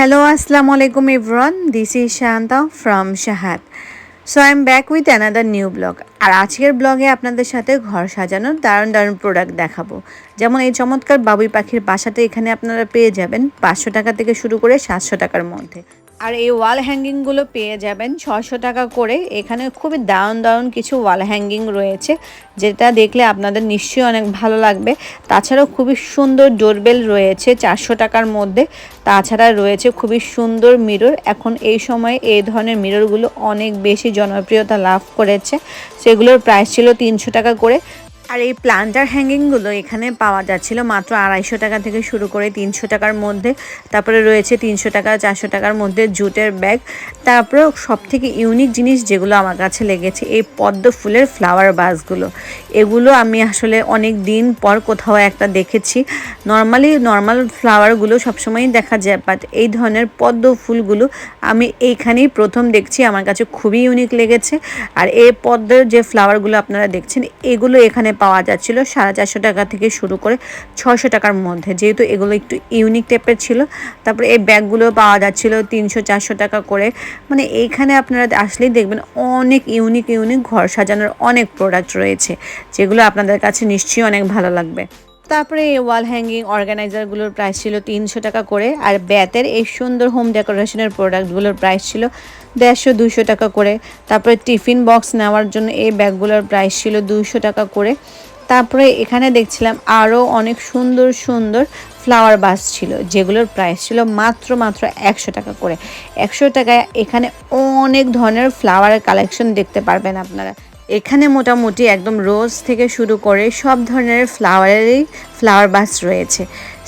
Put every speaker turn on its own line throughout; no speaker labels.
Hello, Assalamu আলাইকুম everyone. This is Shanta from Shahad. So I am back with another new blog আর আজকের ব্লগে আপনাদের সাথে ঘর সাজানোর দারুণ দারুণ প্রোডাক্ট দেখাবো যেমন এই চমৎকার বাবুই পাখির বাসাটা এখানে আপনারা পেয়ে যাবেন পাঁচশো টাকা থেকে শুরু করে সাতশো টাকার মধ্যে আর এই ওয়াল হ্যাঙ্গিংগুলো পেয়ে যাবেন ছশো টাকা করে। এখানে খুবই দারুণ দারুণ কিছু ওয়াল হ্যাঙ্গিং রয়েছে, যেটা দেখলে আপনাদের নিশ্চয়ই অনেক ভালো লাগবে। তাছাড়াও খুবই সুন্দর ডোরবেল রয়েছে চারশো টাকার মধ্যে। তাছাড়া রয়েছে খুবই সুন্দর মিরর এখন এই সময়ে এই ধরনের মিররগুলো অনেক বেশি জনপ্রিয়তা লাভ করেছে। সেগুলোর প্রাইস ছিল তিনশো টাকা করে। আর এই প্লান্টার হ্যাঙ্গিংগুলো এখানে পাওয়া যাচ্ছিল মাত্র আড়াইশো টাকা থেকে শুরু করে তিনশো টাকার মধ্যে। তারপরে রয়েছে তিনশো টাকা, চারশো টাকার মধ্যে জুটের ব্যাগ। তারপরে সব থেকে ইউনিক জিনিস যেগুলো আমার কাছে লেগেছে, এই পদ্ম ফুলের ফ্লাওয়ার বাসগুলো এগুলো আমি আসলে অনেক দিন পর কোথাও একটা দেখেছি। নর্মালি নর্মাল ফ্লাওয়ারগুলো সবসময়ই দেখা যায় বাট এই ধরনের পদ্ম ফুলগুলো আমি এইখানেই প্রথম দেখছি, আমার কাছে খুবই ইউনিক লেগেছে। আর এই পদ্মের যে ফ্লাওয়ারগুলো আপনারা দেখছেন, এগুলো এখানে পাওয়া যাচ্ছিল সাড়ে চারশো টাকা থেকে শুরু করে ছশো টাকার মধ্যে। যেহেতু এগুলো একটু ইউনিক টাইপের ছিল, তারপরে এই ব্যাগগুলো পাওয়া যাচ্ছিল তিনশো, চারশো টাকা করে। মানে এইখানে আপনারা আসলেই দেখবেন অনেক ইউনিক ইউনিক ঘর সাজানোর অনেক প্রোডাক্ট রয়েছে, যেগুলো আপনাদের কাছে নিশ্চয়ই অনেক ভালো লাগবে। তারপরে এই ওয়াল হ্যাঙ্গিং অর্গানাইজারগুলোর প্রাইস ছিল তিনশো টাকা করে, আর ব্যাতের এই সুন্দর হোম ডেকোরেশনের প্রোডাক্টগুলোর প্রাইস ছিল দেড়শো দুশো টাকা করে। তারপরে টিফিন বক্স নেওয়ার জন্য এই ব্যাগগুলোর প্রাইস ছিল দুশো টাকা করে। তারপরে এখানে দেখছিলাম আরও অনেক সুন্দর সুন্দর ফ্লাওয়ার বাস ছিল, যেগুলোর প্রাইস ছিল মাত্র মাত্র একশো টাকা করে। একশো টাকায় এখানে অনেক ধরনের ফ্লাওয়ারের কালেকশন দেখতে পারবেন আপনারা। এখানে মোটামুটি একদম রোজ থেকে শুরু করে সব ধরনের ফ্লাওয়ারেরই ফ্লাওয়ার বাস রয়েছে।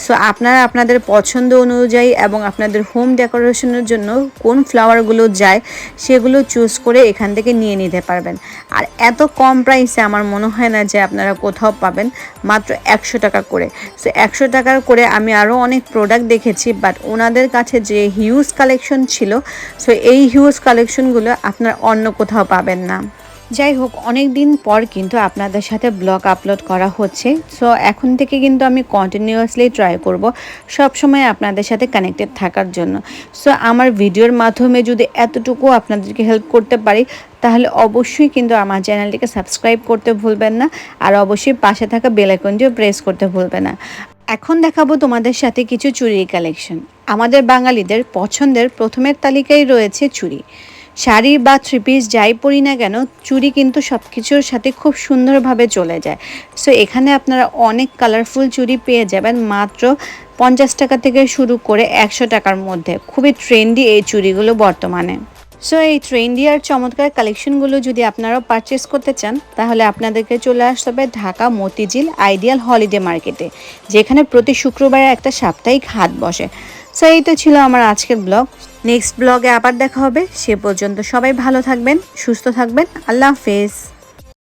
সো আপনারা আপনাদের পছন্দ অনুযায়ী এবং আপনাদের হোম ডেকোরেশনের জন্য কোন ফ্লাওয়ারগুলো যায় সেগুলো চুজ করে এখান থেকে নিয়ে নিতে পারবেন। আর এত কম প্রাইসে আমার মনে হয় না যে আপনারা কোথাও পাবেন, মাত্র একশো টাকা করে। সো একশো টাকার করে আমি আরও অনেক প্রোডাক্ট দেখেছি বাট ওনাদের কাছে যে হিউজ কালেকশন ছিল সো এই হিউজ কালেকশনগুলো আপনার অন্য কোথাও পাবেন না। যাই হোক অনেক দিন পর কিন্তু আপনাদের সাথে ব্লগ আপলোড করা হচ্ছে। সো এখন থেকে কিন্তু আমি কন্টিনিউয়াসলি ট্রাই করব সব সময় আপনাদের সাথে কানেক্টেড থাকার জন্য। সো আমার ভিডিওর মাধ্যমে যদি এতটুকু আপনাদেরকে হেল্প করতে পারি, তাহলে অবশ্যই কিন্তু আমার চ্যানেলটিকে সাবস্ক্রাইব করতে ভুলবেন না, আর অবশ্যই পাশে থাকা বেলাইকনটিও প্রেস করতে ভুলবেন না। এখন দেখাবো তোমাদের সাথে কিছু চুরির কালেকশন আমাদের বাঙালিদের পছন্দের প্রথমের তালিকায় রয়েছে চুড়ি। শাড়ি বা থ্রি পিস যাই পরি না কেন, চুড়ি কিন্তু সব কিছুর সাথে খুব সুন্দরভাবে চলে যায়। সো এখানে আপনারা অনেক কালারফুল চুড়ি পেয়ে যাবেন, মাত্র পঞ্চাশ টাকা থেকে শুরু করে একশো টাকার মধ্যে। খুবই ট্রেন্ডি এই চুড়িগুলো বর্তমানে। সো এই ট্রেন্ডি আর চমৎকার কালেকশনগুলো যদি আপনারাও পারচেস করতে চান, তাহলে আপনাদেরকে চলে আসতে হবে ঢাকা মতিঝিল আইডিয়াল হলিডে মার্কেটে যেখানে প্রতি শুক্রবারে একটা সাপ্তাহিক হাট বসে। সো এই তো ছিল আমার আজকের ব্লগ। নেক্সট ব্লগে আবার দেখা হবে সে পর্যন্ত সবাই ভালো থাকবেন সুস্থ থাকবেন আল্লাহ হাফেজ।